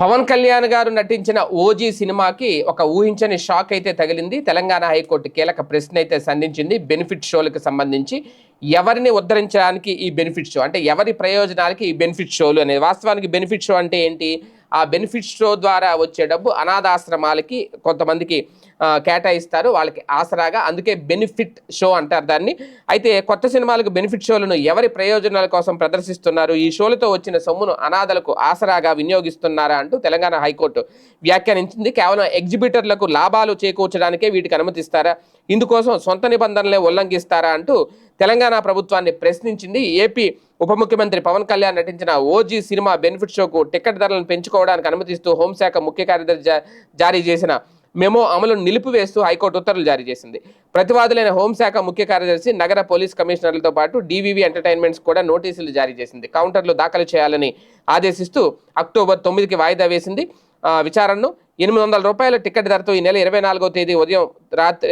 పవన్ కళ్యాణ్ గారు నటించిన ఓజీ సినిమాకి ఒక ఊహించని షాక్ అయితే తగిలింది. తెలంగాణ హైకోర్టు కీలక ప్రశ్న అయితే సంధించింది. బెనిఫిట్ షోలకు సంబంధించి ఎవరిని ఉద్ధరించడానికి ఈ బెనిఫిట్ షో? అంటే ఎవరి ప్రయోజనాలకి ఈ బెనిఫిట్ షోలు అనేది? వాస్తవానికి బెనిఫిట్ షో అంటే ఏంటి? ఆ బెనిఫిట్ షో ద్వారా వచ్చే డబ్బు అనాథాశ్రమాలకి కొంతమందికి కేటాయిస్తారు. వాళ్ళకి ఆసరాగా అందుకే బెనిఫిట్ షో అంటారు దాన్ని. అయితే కొత్త సినిమాలకు బెనిఫిట్ షోలను ఎవరి ప్రయోజనాల కోసం ప్రదర్శిస్తున్నారు? ఈ షోలతో వచ్చిన సొమ్మును అనాథలకు ఆసరాగా వినియోగిస్తున్నారా అంటూ తెలంగాణ హైకోర్టు వ్యాఖ్యానించింది. కేవలం ఎగ్జిబిటర్లకు లాభాలు చేకూర్చడానికే వీటికి అనుమతిస్తారా? ఇందుకోసం సొంత నిబంధనలే ఉల్లంఘిస్తారా అంటూ తెలంగాణ ప్రభుత్వాన్ని ప్రశ్నించింది ఏపీ ఉప ముఖ్యమంత్రి పవన్ కళ్యాణ్ నటించిన ఓజీ సినిమా బెనిఫిట్ షోకు టికెట్ ధరలను పెంచుకోవడానికి అనుమతిస్తూ హోంశాఖ ముఖ్య కార్యదర్శి జారీ చేసిన మెమో అమలు నిలిపివేస్తూ హైకోర్టు ఉత్తర్వులు జారీ చేసింది. ప్రతివాదులైన హోంశాఖ ముఖ్య కార్యదర్శి నగర పోలీస్ కమిషనర్లతో పాటు డీవీవీ ఎంటర్టైన్మెంట్స్ కూడా నోటీసులు జారీ చేసింది. కౌంటర్లు దాఖలు చేయాలని ఆదేశిస్తూ అక్టోబర్ తొమ్మిదికి వాయిదా వేసింది. విచారణను ఎనిమిది వందల రూపాయల టికెట్ ధరతో ఈ నెల ఇరవై నాలుగో తేదీ ఉదయం రాత్రి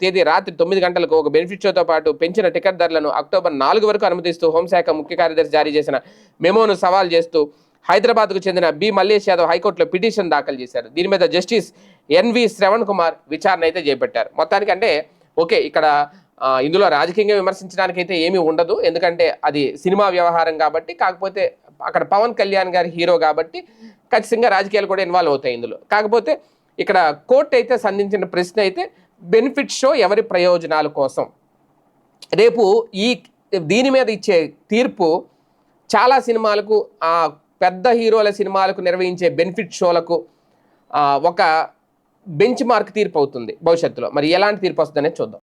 తేదీ రాత్రి తొమ్మిది గంటలకు ఒక బెనిఫిట్ షోతో పాటు పెంచిన టికెట్ ధరలను అక్టోబర్ నాలుగు వరకు అనుమతిస్తూ హోంశాఖ ముఖ్య కార్యదర్శి జారీ చేసిన మెమోను సవాల్ చేస్తూ హైదరాబాద్కు చెందిన బి. మల్లేష్ యాదవ్ హైకోర్టులో పిటిషన్ దాఖలు చేశారు. దీని మీద జస్టిస్ ఎన్వి శ్రవణ్ కుమార్ విచారణ అయితే చేపట్టారు. మొత్తానికి అంటే ఓకే ఇక్కడ ఇందులో రాజకీయంగా విమర్శించడానికి అయితే ఏమీ ఉండదు. ఎందుకంటే అది సినిమా వ్యవహారం కాబట్టి కాకపోతే అక్కడ పవన్ కళ్యాణ్ గారి హీరో కాబట్టి ఖచ్చితంగా రాజకీయాలు కూడా ఇన్వాల్వ్ అవుతాయి ఇందులో. కాకపోతే ఇక్కడ కోర్టు అయితే సంధించిన ప్రశ్న అయితే బెనిఫిట్ షో ఎవరి ప్రయోజనాల కోసం. రేపు ఈ దీని మీద ఇచ్చే తీర్పు చాలా సినిమాలకు ఆ పెద్ద హీరోల సినిమాలకు నిర్వహించే బెనిఫిట్ షోలకు ఒక బెంచ్ మార్క్ తీర్పు అవుతుంది భవిష్యత్తులో. మరి ఎలాంటి తీర్పు వస్తుందనేది చూద్దాం.